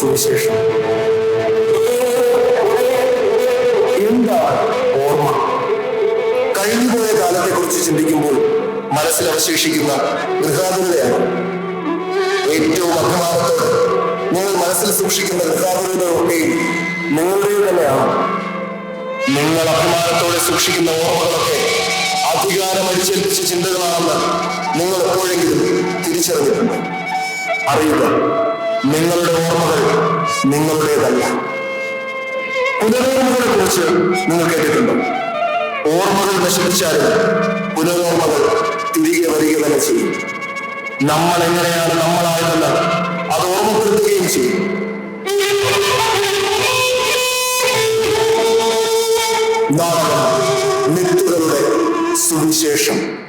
സുവിശേഷം. എന്താണ് ഓർമ്മ? കഴിഞ്ഞുപോയ കാലത്തെക്കുറിച്ച് ചിന്തിക്കുമ്പോൾ മനസ്സിൽ അവശേഷിക്കുന്ന ഗൃഹാതുരതയാണ്. ഏറ്റവും അഭിമാനത്തോടെ നിങ്ങൾ മനസ്സിൽ സൂക്ഷിക്കുന്ന ഗൃഹാതുരതയൊക്കെ നിങ്ങളുടെ തന്നെയാണ്. നിങ്ങൾ അഭിമാനത്തോടെ സൂക്ഷിക്കുന്ന ഓർമ്മകളൊക്കെ അധികാരം അടിച്ചേൽപ്പിച്ച ചിന്തകളാണെന്ന് നിങ്ങൾ എപ്പോഴെങ്കിലും തിരിച്ചറിഞ്ഞിട്ടുണ്ട്? അറിയുക. നിങ്ങളുടെ ഓർമ്മകൾ നിങ്ങളുടേതല്ല. പുനരോർമ്മകളെ കുറിച്ച് നിങ്ങൾ കേട്ടിട്ടുണ്ടോ? ഓർമ്മകൾ നശിപ്പിച്ചാലും പുനരോർമ്മകൾ തിരികെ വരിക തന്നെ ചെയ്യും. നമ്മൾ എങ്ങനെയാണ് നമ്മളായതെന്ന് അത് ഓർമ്മപ്പെടുത്തുകയും ചെയ്യും. നാടകം നിത്യകളുടെ സുവിശേഷം.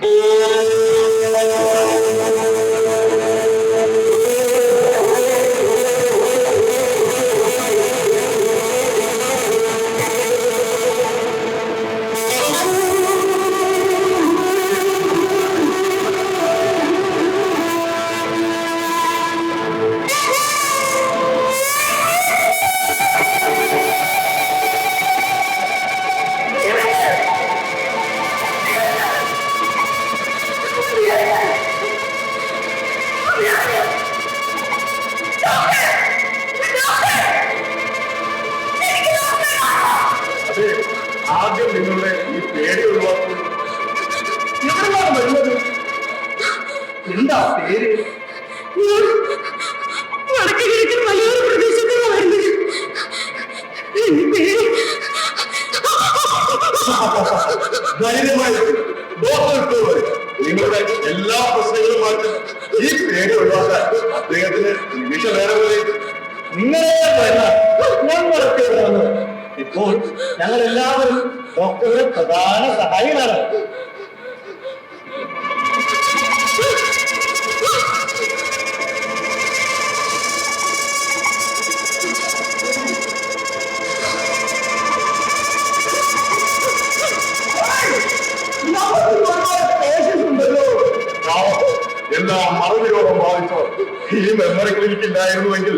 ക്ലിനിക്ക്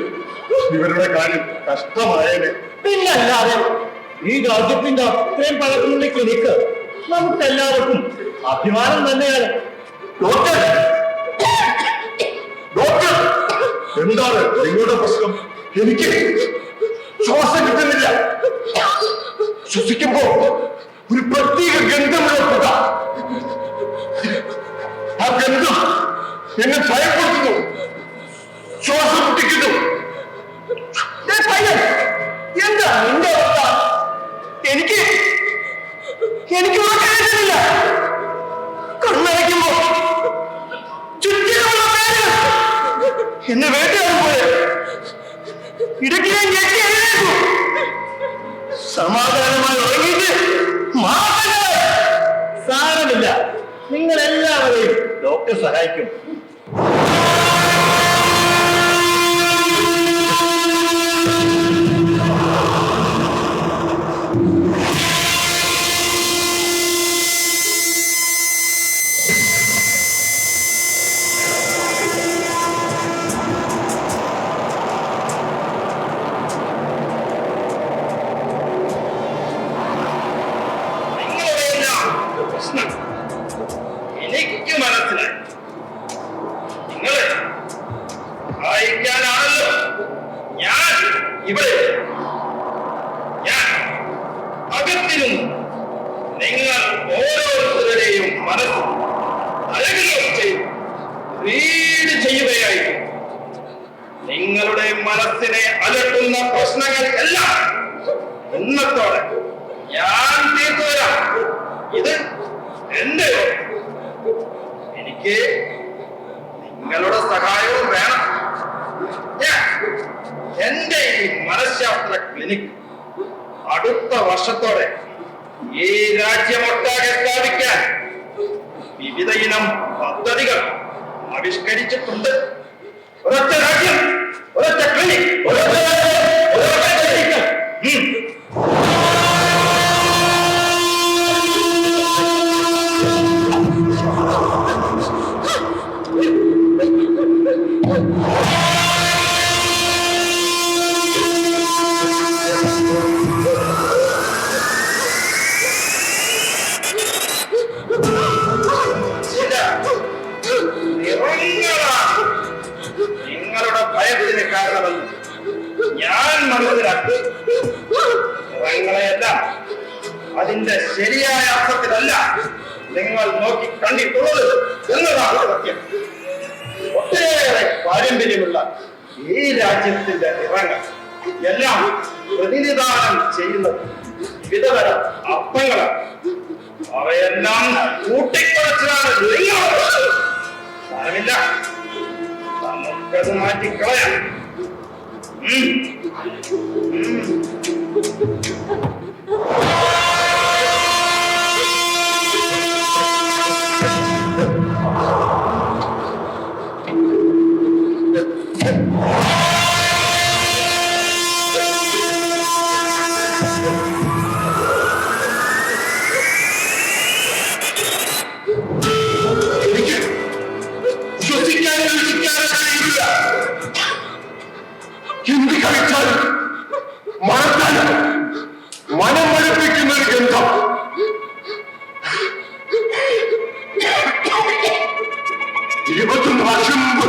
ഇവരുടെ കാര്യം കഷ്ടമായേനെ. പിന്നല്ലാതെ ഈ രാജ്യത്തിന്റെ അത്രയും പഴക്കമുള്ള ക്ലിനിക്ക് നമുക്ക് എല്ലാവർക്കും അഭിമാനം തന്നെയാണ്. ഡോക്ടർ! എന്താണ് നിങ്ങളുടെ പ്രശ്നം? എനിക്ക് ശ്വാസം കിട്ടുന്നില്ല. ശ്വസിക്കുമ്പോ ഒരു പ്രത്യേക ഗന്ധം ഉറപ്പുക ആ ഗന്ധം എന്നെ ഭയപ്പെടുത്തുന്നു ശ്വാസം മുട്ടിക്കുന്നു എന്താ നിന്റെ അവസ്ഥ? എനിക്ക് എനിക്ക് ഉറക്കാനില്ല കണ്ണടയ്ക്കുമ്പോ ചുറ്റിലുള്ള പേര് എന്നെ വേട്ടയാണ് പോയത് ഇടയ്ക്ക് ഞാൻ ഞെട്ടി എഴുന്നേറ്റു സമാധാനമായി ഉറങ്ങിയിട്ട് മാറണ്ട സാരമില്ല. നിങ്ങൾ എല്ലാവരെയും ഡോക്ടർ സഹായിക്കും. വിധതരം അർത്ഥങ്ങളാണ് അവയെല്ലാം കൂട്ടിക്കുറച്ചാണ് നിങ്ങൾ സാരമില്ല. നമുക്കത് മാറ്റിക്കളയാം. ഉം. ഇരുപത്തൊന്ന് വർഷം മുമ്പ്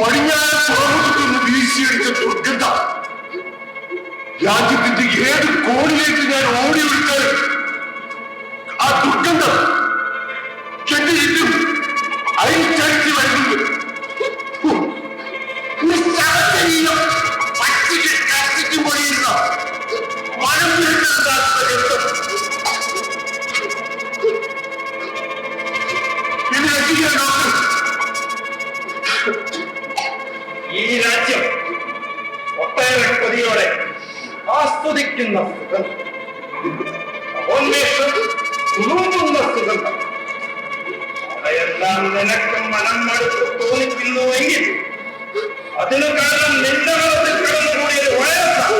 പടിഞ്ഞാറ് തുറമുഖത്തുനിന്ന് വീശിയടിച്ച ദുർഗന്ധ രാജ്യത്തിന്റെ ഏത് കോണിലേക്ക് ഞാൻ ഓടി വിളിച്ചാലും ആ ദുർഗന്ധം എന്റെ ചുറ്റും അരിച്ചടിച്ച് വരുന്നുണ്ട് നിസ്സാരശരീരം പച്ചയ്ക്ക് തോന്നിക്കുന്നുവെങ്കിൽ അതിനു കാരണം നിന്റെ മനസ്സിൽ കടന്നുകൂടിയ ഒരു വയസ്സാണ്.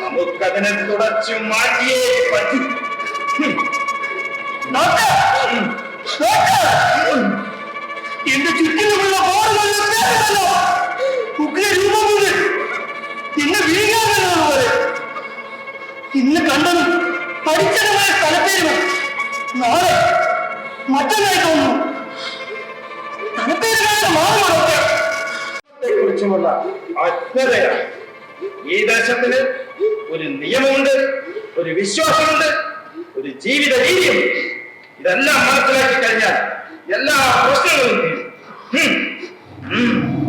നമുക്കതിനെ തുടച്ചു മാറ്റിയേ പറ്റൂ. എന്റെ ചുറ്റിലുമുള്ള ബോർഡുകളിലോ ഉഗ്ര രൂപമുണ്ട് ഇന്ന് വീഴാമെന്നതുപോലെ ഇന്ന് കണ്ടതും പഠിച്ചതുമായ സ്ഥലപ്പേരുകൾ നാളെ മറ്റൊന്നായി തോന്നുന്നു. കുറിച്ചുമുള്ള അജ്ഞതയാണ്. ഈ ദേശത്തിന് ഒരു നിയമമുണ്ട് ഒരു വിശ്വാസമുണ്ട് ഒരു ജീവിത രീതിയുണ്ട് ഇതെല്ലാം മനസ്സിലാക്കി കഴിഞ്ഞാൽ എല്ലാ പ്രശ്നങ്ങളും തീരും.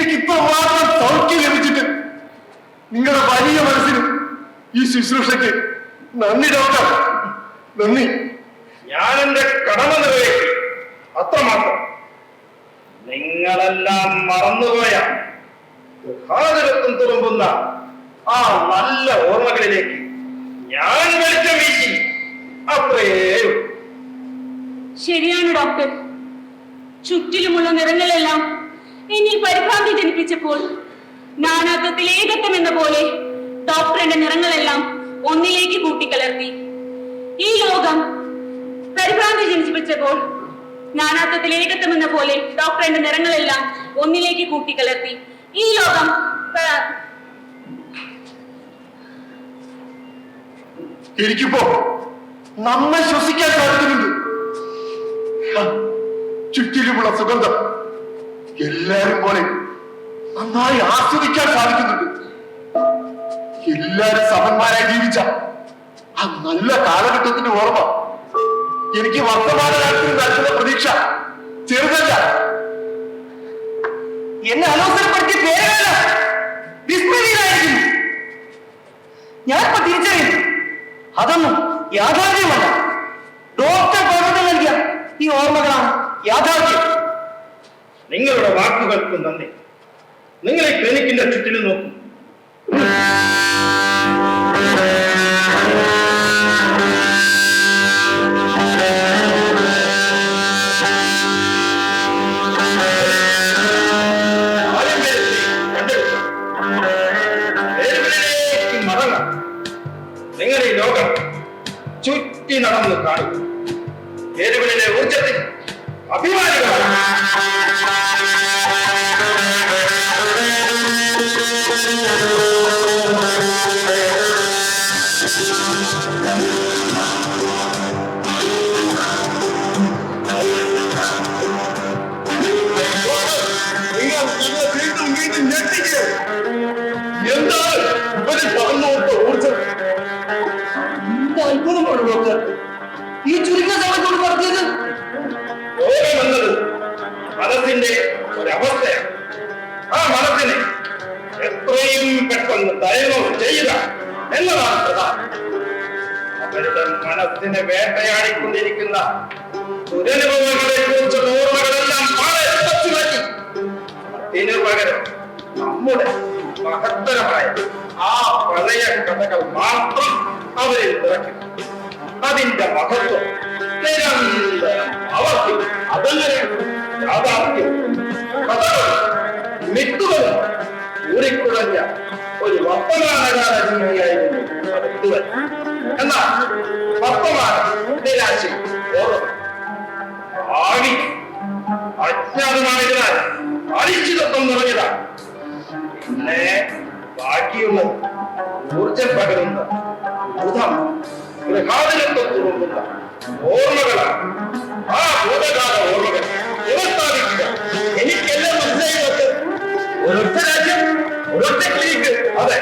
എനിക്കിപ്പോ മാത്രം സൗഖ്യം ലഭിച്ചിട്ട് നിങ്ങളുടെ വലിയ മനസ്സിന് ഈ ശുശ്രൂഷയ്ക്ക് നന്ദി ഡോക്ടർ. നന്ദി. ഞാൻ എന്റെ കടമ നിറവേറ്റി. അത്രമാത്രം. നിങ്ങളെല്ലാം മറന്നുപോയ ഹാജരത്വം തുറമ്പുന്ന ആ നല്ല ഓർമ്മകളിലേക്ക് ഞാൻ വെളിച്ചം വീശി അത്രയേയുള്ളൂ. ശരിയാണ് ഡോക്ടർ. ചുറ്റിലുമുള്ള നിറങ്ങളെല്ലാം എന്നിൽ പരിഭ്രാന്തി ജനിപ്പിച്ചപ്പോൾ നാനാത്വത്തിൽ ഏകത്വം എന്ന പോലെ ഡോക്ടറിന്റെ നിറങ്ങളെല്ലാം ഒന്നിലേക്ക് കൂട്ടിക്കലർത്തി. ഈ ലോകം പരിഭ്രാന്തി ജനിപ്പിച്ചപ്പോൾ നാനാത്വത്തിൽ ഏകത്വം എന്ന പോലെ ഡോക്ടറിന്റെ നിറങ്ങളെല്ലാം ഒന്നിലേക്ക് കൂട്ടിക്കലർത്തി. ഈ ലോകം ഇരിക്കുമ്പോ നമ്മെ ശ്വസിക്കാൻ സാധിക്കുന്നുണ്ട്. ചുറ്റിലുമുള്ള സുഗന്ധം. എല്ലാരും പോലെ നന്നായി ആസ്വദിക്കാൻ സാധിക്കുന്നുണ്ട്. എല്ലാരും സമന്മാരായി ജീവിച്ച ആ നല്ല കാലഘട്ടത്തിന്റെ ഓർമ്മ എനിക്ക് വർത്തമാനകാലത്തിൽ നൽകുന്ന പ്രതീക്ഷ ചെറുതല്ല. എന്നെ അലോസരപ്പെടുത്തി പേരല്ല വിസ്മൃതിയിലായിരിക്കുന്നു ഞാനിപ്പോ തിരിച്ചറിയുന്നു. അതൊന്നും യാഥാർത്ഥ്യമല്ല. ഡോക്ടർ പറഞ്ഞു നൽകിയ ഈ ഓർമ്മകളാണ് യാഥാർത്ഥ്യം. നിങ്ങളുടെ വാക്കുകൾക്കും നന്ദി. നിങ്ങളെ ക്ലിനിക്കിന്റെ ചുറ്റിലും നോക്കൂ. ആ മനസ്സിനെ എത്രയും പെട്ടെന്ന് ദയവ് ചെയ്യുക എന്നതാണ് പ്രധാനം. അവരുടെ മനസ്സിനെ വേട്ടയാടിക്കൊണ്ടിരിക്കുന്ന ദുരനുഭവങ്ങളെ കുറിച്ചുള്ള ഓർമ്മകളെല്ലാം തുടച്ചു മാറ്റി. അതിനു പകരം നമ്മുടെ മഹത്തരമായ ആ പഴയ കഥകൾ മാത്രം അവരിൽ നിറയ്ക്കും. അതിന്റെ മഹത്വം നിരന്തരം ആവർത്തിക്കും അതങ്ങനെ യാഥാർത്ഥ്യം. കഥകൾ മിത്തുകളും ഊറിക്കുടഞ്ഞ ഒരു വർത്തമാനകാല ജീവിയായിരുന്നു ഇതുവരെ എന്നാൽ വർത്തമാനം നിരാശയും ഓർമ്മ. ഭാവി അജ്ഞാതമായതിനാൽ അനിശ്ചിതത്വം നിറഞ്ഞതാണ്. പിന്നെ ബാക്കിയുള്ളത് ഊർജം പകരുന്ന ബുധം ഗൃഹാതിരത്വം തുറങ്ങുന്ന ഓർമ്മകളാണ്. ആ ഭൂതകാല ഓർമ്മകൾ. ഒരൊറ്റ രാജ്യം ഒരൊറ്റ ക്ലിനിക്ക് അതെ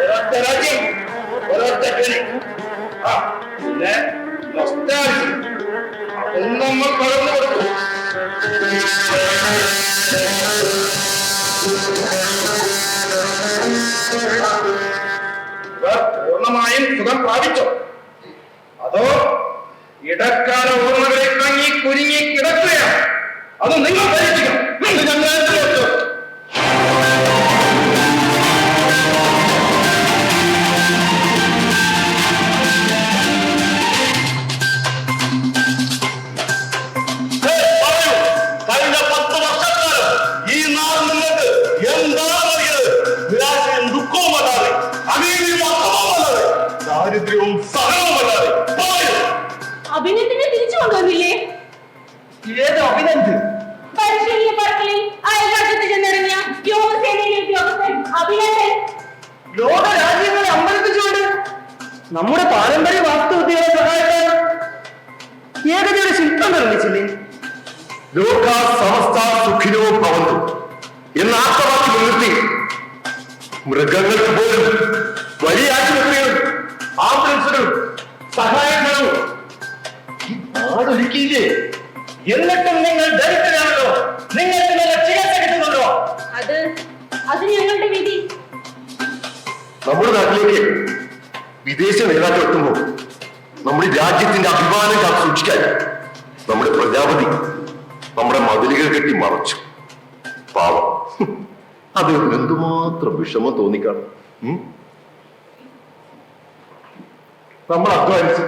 ഒരൊറ്റ രാജ്യം ഒരൊറ്റ ക്ലിനിക് ആ പിന്നെ. അതും നമ്മൾ കൊടുക്കും. പൂർണമായും സുഖം പ്രാപിച്ചോ? അതോ ഇടക്കാല ഓർമ്മകളെ തങ്ങി കുരുങ്ങി കിടക്കുകയാണ്? അത് നിങ്ങൾ ഭരിക്കണം മൃഗങ്ങൾക്ക് പോലും വലിയ ആശുപത്രികളും ആംബുലൻസുകളും സഹായങ്ങളും ഈ നാടൊരുക്കിയില്ലേ? എന്നിട്ടും നിങ്ങൾ ദരിദ്രരാണല്ലോ. നിങ്ങൾക്ക് നല്ല ചികിത്സ കിട്ടുന്നുണ്ടോ? അത് അത് ഞങ്ങളുടെ വിധി. നമ്മുടെ നാട്ടിലേക്ക് വിദേശ നേതാക്കൾ എത്തുമ്പോൾ നമ്മുടെ രാജ്യത്തിന്റെ അഭിമാനം കാത്തു സൂക്ഷിക്കാൻ നമ്മുടെ പ്രജാപതി നമ്മുടെ മതിലുകൾ കെട്ടി മറച്ചു. പാവം. അത് എന്തുമാത്രം വിഷമം തോന്നിക്കാണും? നമ്മൾ അധ്വാനിച്ച്.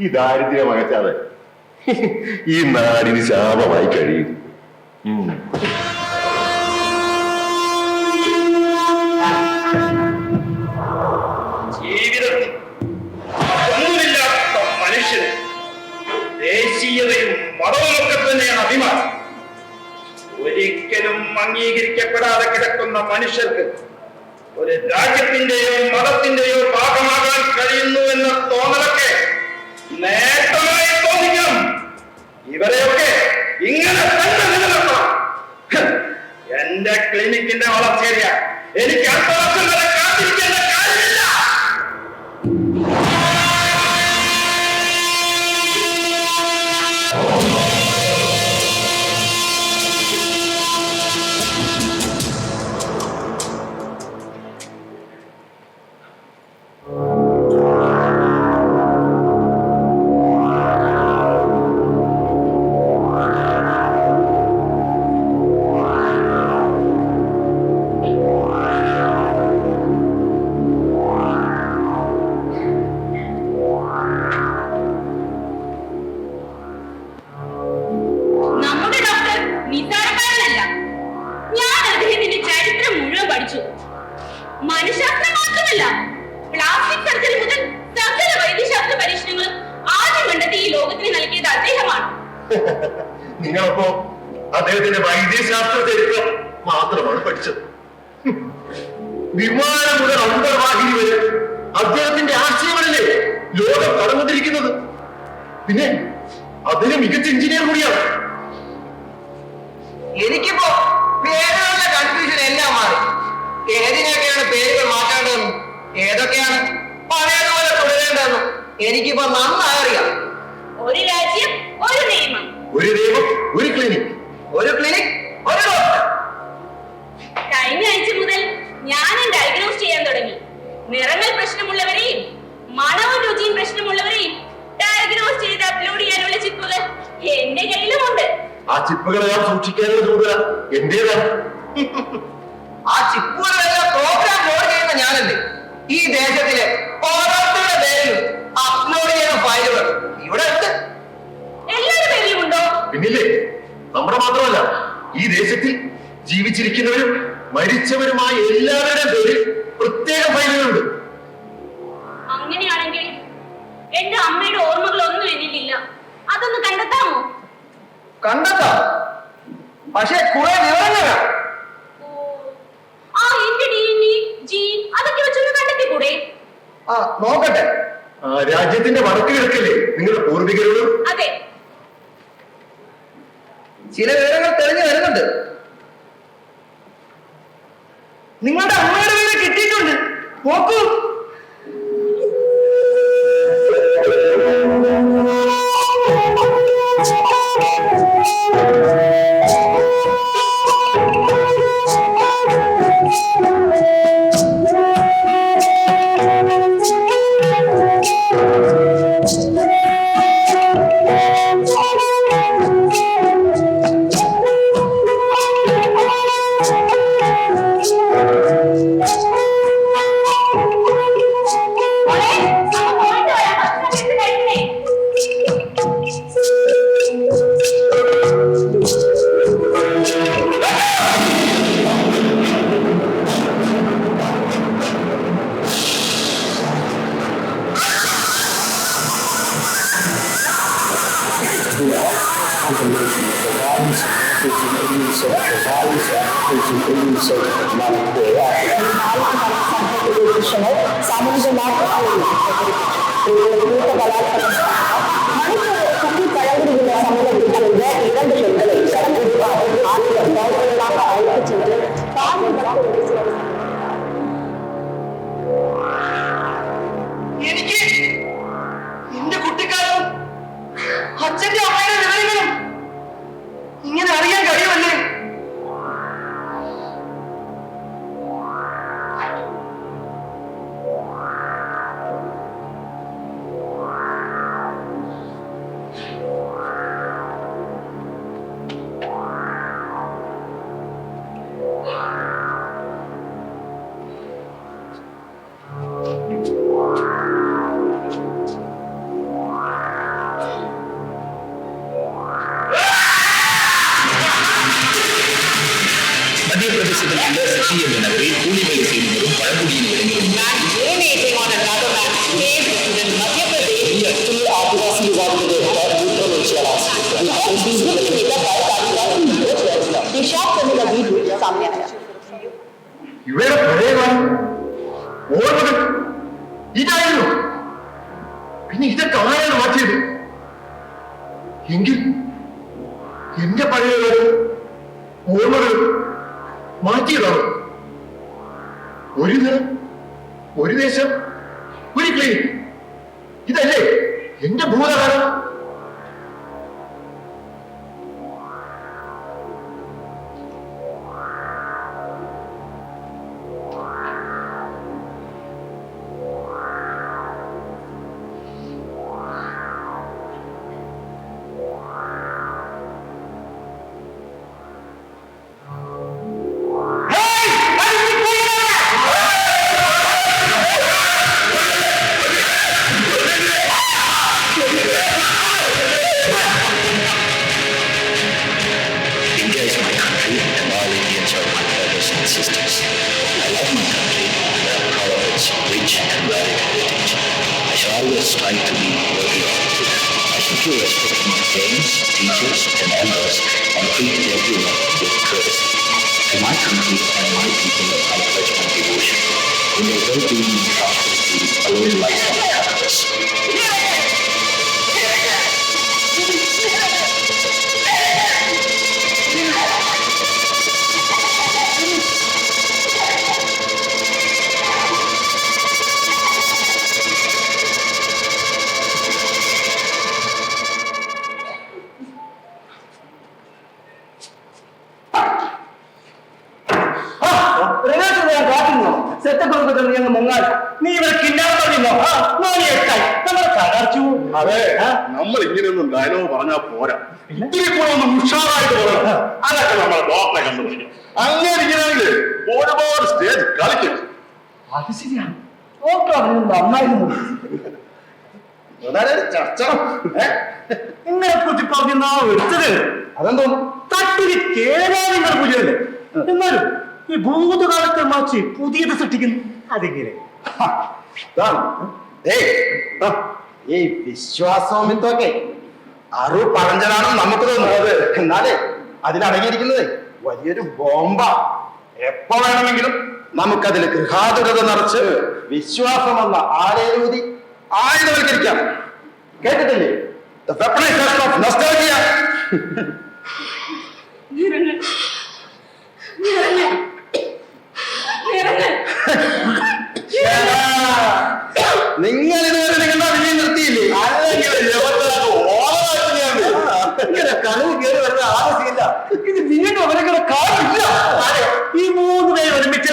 ഈ ദാരിദ്ര്യം അകറ്റാതെ. ഈ നാടിന് ശാപമായി കഴിയും. ഒരിക്കലും അംഗീകരിക്കപ്പെടാതെ കിടക്കുന്ന മനുഷ്യർക്ക് ഒരു രാജ്യത്തിന്റെയോ മതത്തിന്റെയോ ഭാഗമാകാൻ കഴിയുന്നു എന്ന തോന്നലൊക്കെ നേട്ടമായി തോന്നിക്കണം. ഇവരെയൊക്കെ ഇങ്ങനെ തന്നെ നിലനിർത്തണം. എന്റെ ക്ലിനിക്കിന്റെ വളർച്ചയില്ല എനിക്ക് അത്ര വർഷം വരെ കാത്തിരിക്കേണ്ട ആ നോക്കട്ടെ. രാജ്യത്തിന്റെ വടക്ക് കിഴക്കില്ലേ നിങ്ങളുടെ പൂർവികരോടും അതെ. ചില വിവരങ്ങൾ തെളിഞ്ഞു വരുന്നുണ്ട്. നിങ്ങളുടെ അമ്മയുടെ പേര് കിട്ടിയിട്ടുണ്ട്. നോക്കൂ. ഇവരുടെ പ്രളയമാണ് ഓർമ്മകൾ ഇതായിരുന്നു. പിന്നെ ഇതൊക്കെ ആരാണ് മാറ്റിയത്? എങ്കിൽ I shall always strive to be worthy of it. I give respect my parents, teachers and elders and treat everyone with courtesy. To my country and my people I pledge my devotion. In their well-being and prosperity alone lies my happiness. നീ ഇവിടെ കിണ്ടാൻ പറഞ്ഞോ എട്ടായി നമ്മുടെ തകർച്ചു അതെ നമ്മൾ ഇങ്ങനെയൊന്നും dialogue പറഞ്ഞാൽ പോരാ. ഇത്തിരി കൂടെ ഒന്ന് ഉഷാറായിട്ട് പറയണം അതൊക്കെ നമ്മളെ ഡോക്ടറെ കണ്ടുപിടിക്കും അങ്ങനെ ഇങ്ങനെയാണെങ്കിൽ ഒരുപാട് സ്റ്റേജ് കളിക്കും. അത് ശരിയാണ്. ഡോക്ടർ അതിന് നന്നായിരുന്നു. ചർച്ച. നിങ്ങളെ കുറിച്ച് പറഞ്ഞാ എടുത്തത് അതെന്തോ? തട്ടിന് പൂജയല്ലേ എന്നാലും ഈ ഭൂതകാലത്തെ മാറ്റി പുതിയത് സൃഷ്ടിക്കുന്നു. അതെങ്ങനെ? ഈ വിശ്വാസവും ഇതൊക്കെ അറു പറഞ്ഞതാണ് നമുക്ക് തോന്നുന്നത് എന്നാലേ അതിലടങ്ങിയിരിക്കുന്നത് വലിയൊരു ബോംബ. എപ്പോ വേണമെങ്കിലും നമുക്കതിൽ ഗൃഹാതുരത നിറച്ച് വിശ്വാസമെന്ന ആലയൂതി ആയുധവൽക്കരിക്കാം. കേട്ടിട്ടില്ലേ? The weaponization of nostalgia.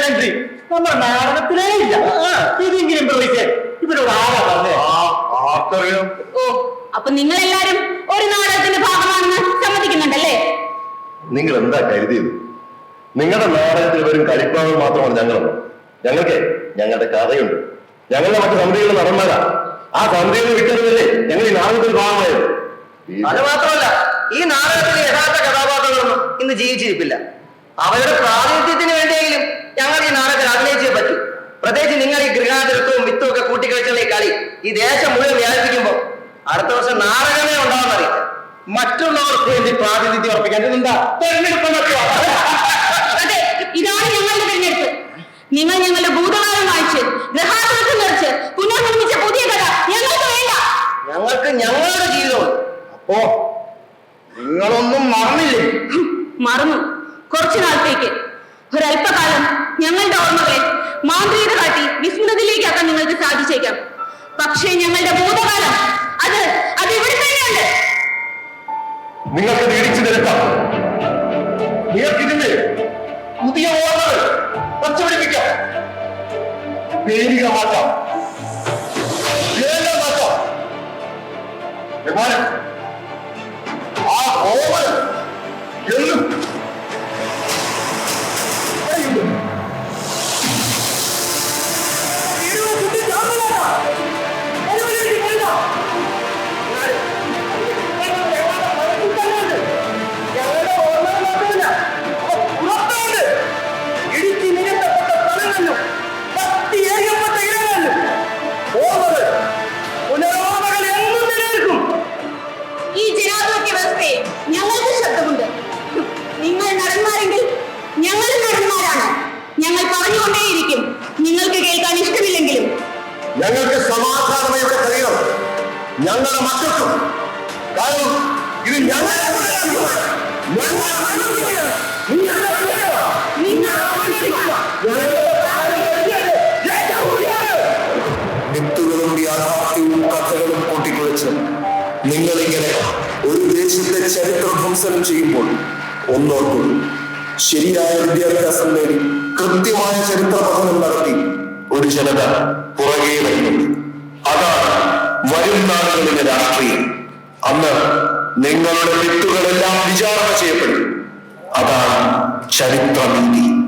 Entry നമ്മുടെ നാടകത്തിലേ ഇല്ല. ഇതെങ്കിലും ഇമ്പ്രവൈസ് ഇവരോട് ആരാ പറഞ്ഞേ? ആർക്കറിയാം. ഓ. അപ്പൊ നിങ്ങൾ എല്ലാരും ഒരു നാടകത്തിന്റെ ഭാഗമാണെന്ന് സമ്മതിക്കുന്നുണ്ടല്ലേ? നിങ്ങൾ എന്താ കരുതിയത്? നിങ്ങളുടെ നാടകത്തിൽ വരും കളിപ്പാവൽ മാത്രമാണ് ഞങ്ങൾ ഞങ്ങൾക്ക് ഞങ്ങളുടെ കഥയുണ്ട്. ഞങ്ങളുടെ മറ്റു സമിതികളുടെ നടന്മാരാ. ആ സമിതികൾ വിട്ടതുവരെ ഞങ്ങൾ ഈ നാടകത്തിൽ ഭാഗമായത്. അത് മാത്രമല്ല ഈ നാടകത്തിലെ യഥാർത്ഥ കഥാപാത്രങ്ങളൊന്നും ഇന്ന് ജീവിച്ചിരിപ്പില്ല. അവരുടെ പ്രാതിനിധ്യത്തിന് വേണ്ടിയെങ്കിലും ഞങ്ങൾ ഈ നാടകത്തിൽ അഭിനയിച്ചേ പറ്റൂ. പ്രത്യേകിച്ച് നിങ്ങൾ ഈ ഗൃഹാതിരത്വവും വിത്തും ഒക്കെ കൂട്ടിക്കഴിച്ചുള്ള ഈ കളി ഈ ദേശം മുഴുവൻ വ്യാപിപ്പിക്കുമ്പോൾ അടുത്ത വർഷം നാടകമേ ഉണ്ടാവുന്നറിയില്ല മറ്റുള്ളവർക്ക് വേണ്ടി പ്രാതിനിധ്യം ഉറപ്പിക്കാൻ എന്താ? തെരഞ്ഞെടുപ്പ് അതെ ഇതാണ് ഞങ്ങളുടെ തെരഞ്ഞെടുപ്പ്. നിങ്ങൾ ഞങ്ങളുടെ ഭൂതകാലം വായിച്ച് ഗൃഹാതിരത്വം നിറച്ച് പുനർനിർമ്മിച്ച പുതിയ കഥ ഞങ്ങൾക്ക് വേണ്ട. ഞങ്ങൾക്ക് ഞങ്ങളുടെ ജീവിതം അപ്പോ നിങ്ങളൊന്നും മറന്നില്ലേ? മറന്നു. കുറച്ചു നാളത്തേക്ക്. ഒരല്പകാലം ഞങ്ങളുടെ ഓർമ്മകളെ മാന്ത്രിക കാട്ടി വിസ്മൃതിയിലേക്കാക്കാൻ നിങ്ങൾക്ക് സാധിച്ചേക്കാം. പക്ഷേ ഞങ്ങളുടെ ഭൂതകാലം അത് അത് ഇവിടെ തന്നെയുണ്ട്. നിങ്ങൾക്ക് ഇടിച്ചു നിരത്താം നിങ്ങൾക്കിതിന്റെ പുതിയ ഓർമ്മകൾ പച്ചപിടിപ്പിക്കാം. പേരിക മാറ്റാം മാറ്റാം ഞങ്ങളുടെ മക്കൾക്കും. കാരണം ഇത് ഞങ്ങളുടെ. മിത്തുകളും യാഥാർത്ഥ്യവും കഥകളും കൂട്ടിക്കുഴച്ച് നിങ്ങളിങ്ങനെ ഒരു ദേശത്തെ ചരിത്രധ്വംസനം ചെയ്യുമ്പോൾ ഒന്നോർക്കും ശരിയായ വിദ്യാഭ്യാസം നേടി കൃത്യമായ ചരിത്ര പഠനം നടത്തി ഒരു ജനത പുറകെ വരുന്നുണ്ട്. അതാണ് വരും നാളുകളിലെ രാഷ്ട്രീയം അന്ന് നിങ്ങളുടെ വിത്തുകളെല്ലാം വിചാരണ ചെയ്യപ്പെടും. അതാണ് ചരിത്രനീതി.